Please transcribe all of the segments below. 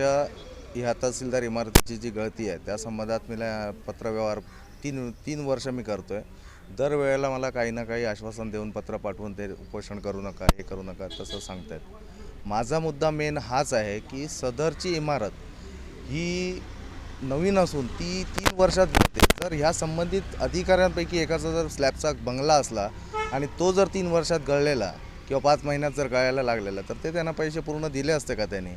वर्ष ह्या तहसीलदार इमारतीची जी गळती आहे त्या संबंधात मी पत्रव्यवहार तीन तीन वर्ष मी करतो आहे दरवेळेला मला काही ना काही आश्वासन देऊन पत्र पाठवून ते उपोषण करू नका हे करू नका तसं सांगतायत. माझा मुद्दा मेन हाच आहे की सदरची इमारत ही नवीन असून ती तीन वर्षात बनते जर ह्या संबंधित अधिकाऱ्यांपैकी एकाचा जर स्लॅबचा बंगला असला आणि तो जर तीन वर्षात गळलेला किंवा पाच महिन्यात जर गळायला लागलेला तर ते त्यांना पैसे पूर्ण दिले असते का त्यांनी?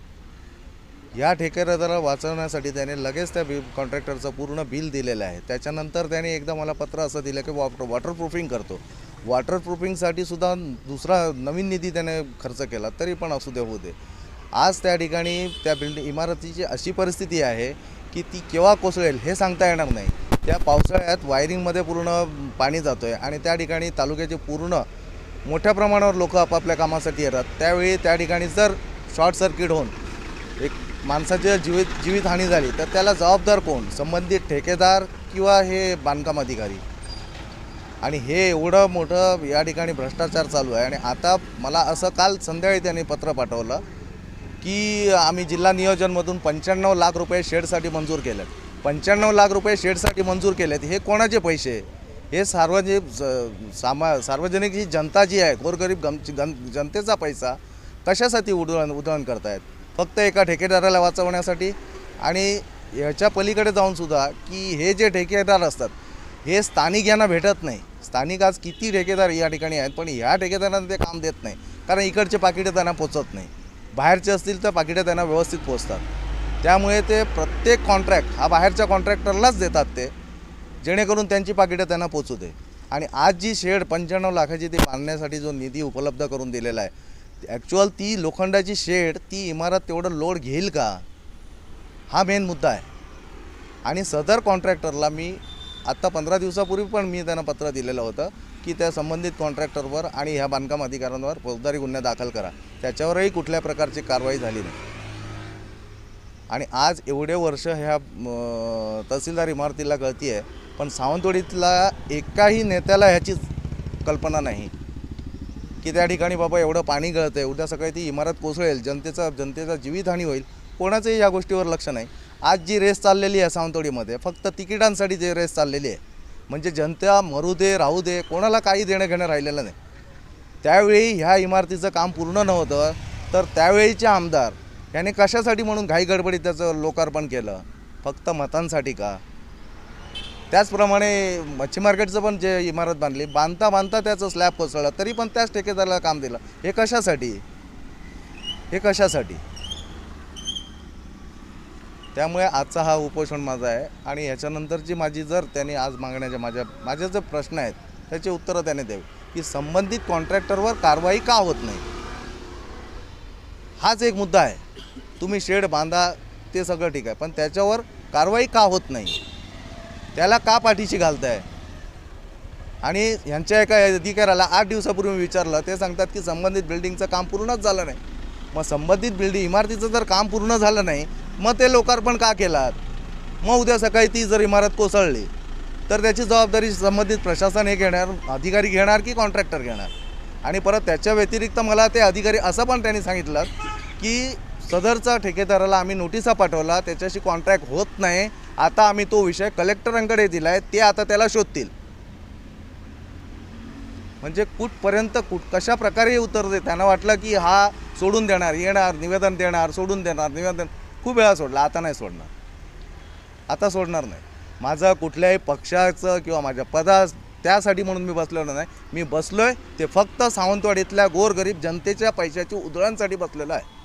या ठेकेदाराला वाचवण्यासाठी त्याने लगेच त्या बी कॉन्ट्रॅक्टरचं पूर्ण बिल दिलेलं आहे. त्याच्यानंतर त्याने एकदा मला पत्र असं दिलं की वॉटर वॉटरप्रूफिंग करतो. वॉटरप्रूफिंगसाठी सुद्धा दुसरा नवीन निधी त्याने खर्च केला तरी पण असू दे होऊ दे. आज त्या ठिकाणी त्या बिल्डिंग इमारतीची अशी परिस्थिती आहे की ती केव्हा कोसळेल हे सांगता येणार नाही. त्या पावसाळ्यात वायरिंगमध्ये पूर्ण पाणी जातो आहे आणि त्या ठिकाणी तालुक्याचे पूर्ण मोठ्या प्रमाणावर लोक आपापल्या कामासाठी येतात. त्यावेळी त्या ठिकाणी जर शॉर्ट सर्किट होऊन एक माणसाची जीवित जीवितहानी झाली तर त्याला जबाबदार कोण? संबंधित ठेकेदार किंवा हे बांधकाम अधिकारी? आणि हे एवढं मोठं या ठिकाणी भ्रष्टाचार चालू आहे. आणि आता मला असं काल संध्याकाळी त्यांनी पत्र पाठवलं की आम्ही जिल्हा नियोजनमधून पंच्याण्णव लाख रुपये शेडसाठी मंजूर केलेत. पंच्याण्णव लाख रुपये शेडसाठी मंजूर केलेत हे कोणाचे पैसे? हे सार्वजनिक सामा सार्वजनिक जी जनता जी आहे गोरगरीब गम गन जनतेचा पैसा कशासाठी उधळण उधळण करतायत? फक्त एका ठेकेदाराला वाचवण्यासाठी आणि ह्याच्या पलीकडे जाऊनसुद्धा की हे जे ठेकेदार असतात हे स्थानिक यांना भेटत नाही. स्थानिक आज किती ठेकेदार या ठिकाणी आहेत पण ह्या ठेकेदारांना ते काम देत नाही. कारण इकडचे पाकिटे त्यांना पोचत नाही. बाहेरचे असतील तर पाकिटे त्यांना व्यवस्थित पोचतात. त्यामुळे ते प्रत्येक कॉन्ट्रॅक्ट हा बाहेरच्या कॉन्ट्रॅक्टरलाच देतात ते जेणेकरून त्यांची पाकिटं त्यांना पोचू दे. आणि आज जी शेड पंच्याण्णव लाखाची ती बांधण्यासाठी जो निधी उपलब्ध करून दिलेला आहे ॲक्च्युअल ती लोखंडाची शेड ती इमारत तेवढं लोड घेईल का? हा मेन मुद्दा आहे. आणि सदर कॉन्ट्रॅक्टरला मी आत्ता पंधरा दिवसापूर्वी पण मी त्यांना पत्र दिलेलं होतं की त्या संबंधित कॉन्ट्रॅक्टरवर आणि ह्या बांधकाम अधिकाऱ्यांवर फौजदारी गुन्हे दाखल करा. त्याच्यावरही कुठल्या प्रकारची कारवाई झाली नाही. आणि आज एवढे वर्ष ह्या तहसीलदार इमारतीला गळती आहे पण सावंतवाडीतला एकाही नेत्याला ह्याची कल्पना नाही. की त्या ठिकाणी बाबा एवढं पाणी गळतं आहे उद्या सकाळी ती इमारत कोसळेल जनतेचा जनतेचा जीवितहानी होईल. कोणाचंही या गोष्टीवर लक्ष नाही. आज जी रेस चाललेली आहे सावंतवाडीमध्ये फक्त तिकिटांसाठी जी रेस चाललेली आहे म्हणजे जनता मरू दे राहू दे कोणाला काही देणं घेणं राहिलेलं नाही. त्यावेळी ह्या इमारतीचं काम पूर्ण नव्हतं तर त्यावेळीचे आमदार याने कशासाठी म्हणून घाई गडबडीत त्याचं लोकार्पण केलं? फक्त मतांसाठी का? त्याचप्रमाणे मच्छी मार्केटचं पण जे इमारत बांधली बांधता बांधता त्याचं स्लॅब कोसळलं तरी पण त्याच ठेकेदाराला काम दिलं. हे कशासाठी? हे कशासाठी? त्यामुळे आजचा हा उपोषण माझा आहे आणि ह्याच्यानंतरची माझी जर त्यांनी आज मागण्याच्या माझ्या माझे जे प्रश्न आहेत त्याची उत्तरं त्याने द्यावी. की संबंधित कॉन्ट्रॅक्टरवर कारवाई का होत नाही? हाच एक मुद्दा आहे. तुम्ही शेड बांधा ते सगळं ठीक आहे. पण त्याच्यावर कारवाई का होत नाही? त्याला का पाठीशी घालताय? आणि ह्यांच्या एका अधिकाऱ्याला आठ दिवसापूर्वी विचारलं ते सांगतात की संबंधित बिल्डिंगचं काम पूर्णच झालं नाही. मग संबंधित बिल्डिंग इमारतीचं जर काम पूर्ण झालं नाही मग ते लोकार्पण का केलात? मग उद्या सकाळी ती जर इमारत कोसळली तर त्याची जबाबदारी संबंधित प्रशासन हे घेणार अधिकारी घेणार की कॉन्ट्रॅक्टर घेणार? आणि परत त्याच्या व्यतिरिक्त मला ते अधिकारी असं पण त्यांनी सांगितलं की सदरचा ठेकेदाराला आम्ही नोटिसा पाठवला त्याच्याशी कॉन्ट्रॅक्ट होत नाही. आता आम्ही तो विषय कलेक्टरांकडे दिला आहे ते आता त्याला शोधतील. म्हणजे कुठपर्यंत कुठ कशा प्रकारे उतरते दे त्यांना वाटलं की हा सोडून देणार येणार निवेदन देणार सोडून देणार निवेदन. खूप वेळा सोडला आता नाही सोडणार. आता सोडणार नाही. माझं कुठल्याही पक्षाचं किंवा माझ्या पदा त्यासाठी म्हणून मी बसलेलो नाही. मी बसलो आहे ते फक्त सावंतवाडीतल्या गोरगरीब जनतेच्या पैशाची उधळणसाठी बसलेलो आहे.